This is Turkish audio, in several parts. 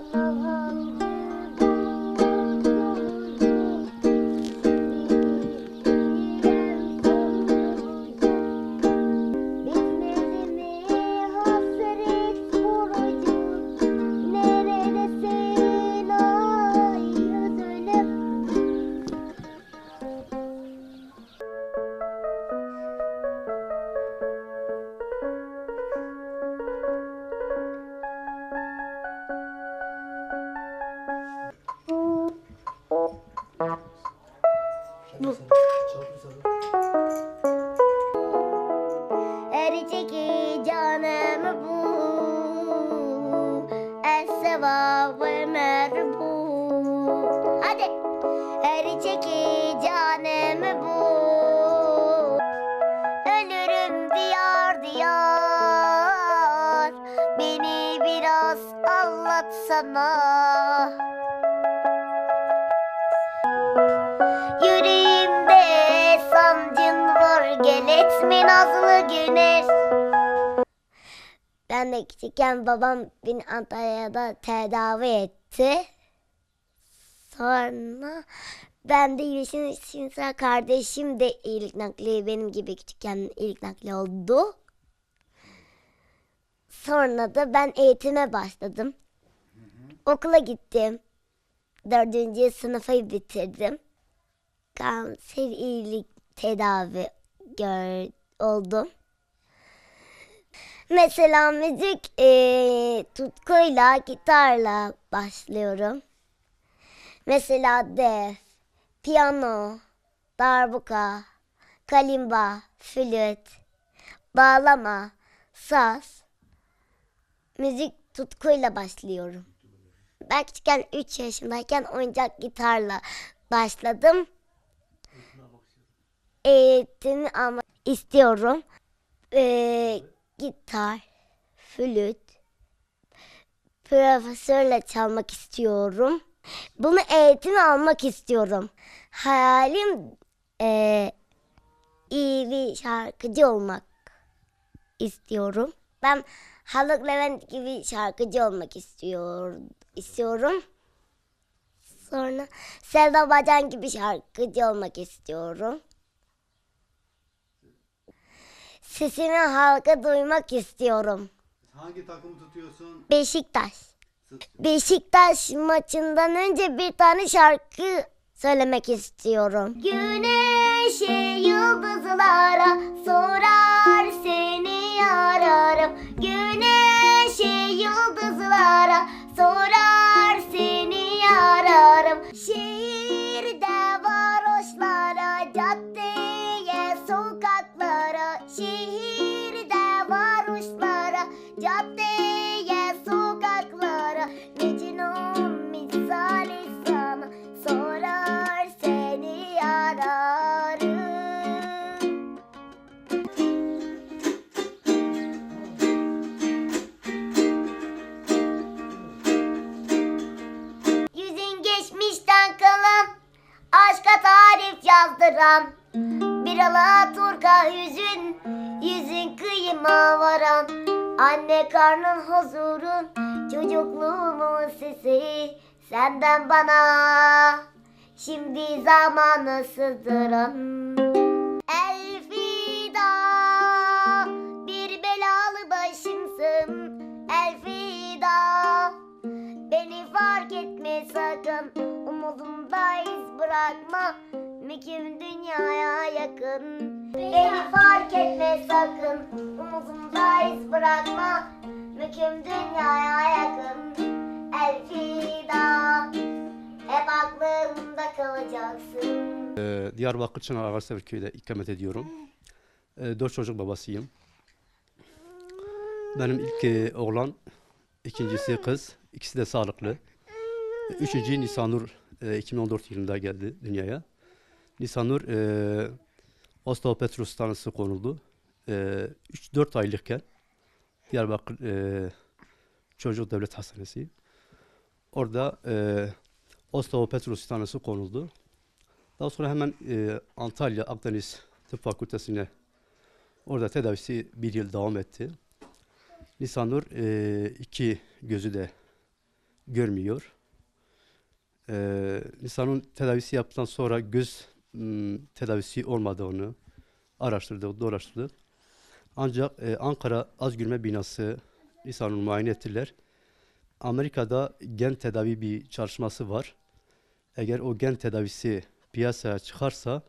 Mama. Sevabı merbu Hadi. Eriteki canımı bu Ölürüm diyar diyar. Beni biraz anlatsana Yüreğimde sancın var. Gel etme nazlı güneş Ben de küçükken babam beni Antalya'da tedavi etti. Sonra ben de şimdi sıra kardeşim de iyilik nakli benim gibi küçükken iyilik nakli oldu. Sonra da ben eğitime başladım. Okula gittim. Dördüncü sınıfı bitirdim kanser iyilik tedavi gör, oldum. Mesela müzik eee, tutkuyla, gitarla başlıyorum. Mesela def, piyano, darbuka, kalimba, flüt, bağlama, saz. Müzik tutkuyla başlıyorum. Ben küçükken 3 yaşındayken oyuncak gitarla başladım eğitim almak istiyorum. Ee, gitar, flüt, profesörle çalmak istiyorum. Bunu eğitim almak istiyorum. Hayalim ee, iyi bir şarkıcı olmak istiyorum. Ben Haluk Levent gibi şarkıcı olmak istiyor, istiyorum. Sonra Selda Bacan gibi şarkıcı olmak istiyorum. Sesimi halka duymak istiyorum. Hangi takımı tutuyorsun? Beşiktaş. Beşiktaş maçından önce bir tane şarkı söylemek istiyorum. Güneşe yıldızlara sorar caddeye sokaklara Mecnun misali sana sorar seni ararım. Yüzün geçmişten kalan Aşka tarif yazdıran. Bir Alaturka yüzün Yüzün kıyıma varan Anne karnın huzurun Çocukluğumun sesi Senden bana. Şimdi zamanı sızdıran Elfida Bir belalı başımsın. Elfida Beni fark etme sakın. Umudumda iz bırakma. Müküm dünyaya yakın Beni fark etme sakın Umudumda iz bırakma Müküm dünyaya yakın Elfida Hep aklımda kalacaksın Ee, Diyarbakır Çınar Ağarsever köyde ikamet ediyorum. Ee, Dört çocuk babasıyım. Benim ilk e, oğlan, ikincisi kız, ikisi de sağlıklı. Üçüncü Nisanur e, 2014 yılında geldi dünyaya. Nisanur e, osteopetrus tanısı konuldu. E, 3-4 aylıkken Diyarbakır e, Çocuk Devlet Hastanesi. Orada e, osteopetrus tanısı konuldu. Daha sonra hemen e, Antalya Akdeniz Tıp Fakültesine orada tedavisi bir yıl devam etti. Nisanur e, iki gözü de görmüyor. Ee, Nisan'ın tedavisi yaptıktan sonra göz m, tedavisi olmadığını araştırdık, dolaştırdık. Ancak e, Ankara Az Görme Binası Nisan'ın muayene ettiler. Amerika'da gen tedavi bir çalışması var. Eğer o gen tedavisi piyasaya çıkarsa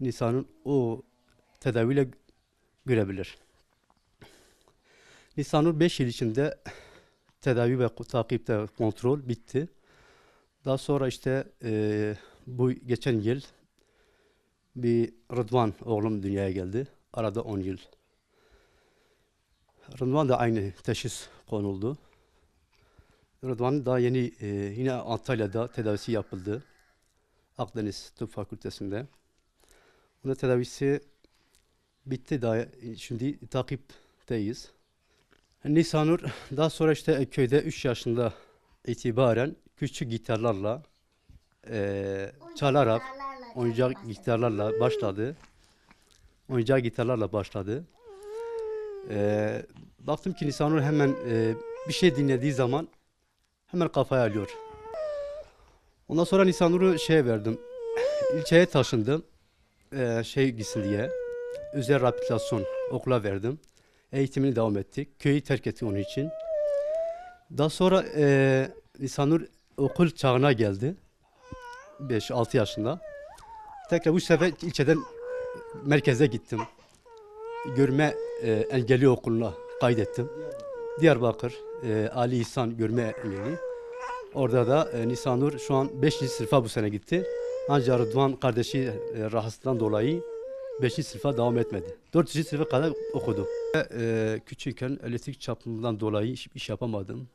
Nisan'ın o tedaviyle görebilir. Nisan'ın 5 yıl içinde tedavi ve takipte kontrol bitti. Daha sonra işte e, bu geçen yıl bir Rıdvan oğlum dünyaya geldi. Arada 10 yıl. Rıdvan da aynı teşhis konuldu. Rıdvan daha yeni e, yine Antalya'da tedavisi yapıldı. Akdeniz Tıp Fakültesi'nde. Onun tedavisi bitti daha e, şimdi takipteyiz. Nisanur daha sonra işte köyde 3 yaşında itibaren küçük gitarlarla eee, çalarak oyuncak gitarlarla başladı. Oyuncak gitarlarla başladı. Eee, baktım ki Nisanur hemen eee, bir şey dinlediği zaman hemen kafaya alıyor. Ondan sonra Nisanur'u şeye verdim. İlçeye taşındım. Eee, şey gitsin diye. Özel rehabilitasyon okula verdim. Eğitimini devam ettik. Köyü terk etti onun için. Daha sonra eee Nisanur okul çağına geldi. 5-6 yaşında. Tekrar bu sefer ilçeden merkeze gittim. Görme eee, engelli okuluna kaydettim. Diyarbakır eee, Ali İhsan Görme Engelli. Orada da eee, Nisanur şu an 5. sınıfa bu sene gitti. Ancak Rıdvan kardeşi eee, rahatsızlıktan dolayı 5. sınıfa devam etmedi. 4. sınıfa kadar okudu. Eee küçükken elektrik çarpımından dolayı iş, iş yapamadım.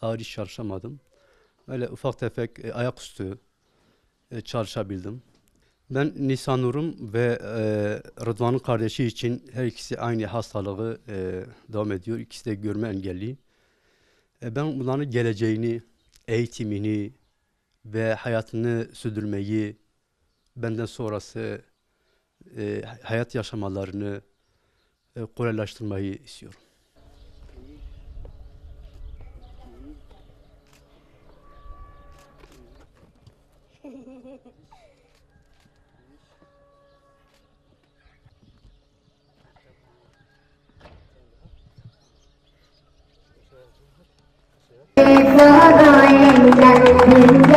Ağır iş çalışamadım. Öyle ufak tefek e, ayaküstü e, çalışabildim. Ben Nisanur'um ve e, Rıdvan'ın kardeşi için her ikisi aynı hastalığı e, devam ediyor. İkisi de görme engelli. E, ben bunların geleceğini, eğitimini ve hayatını sürdürmeyi, benden sonrası e, hayat yaşamalarını e, kolaylaştırmayı istiyorum. আছে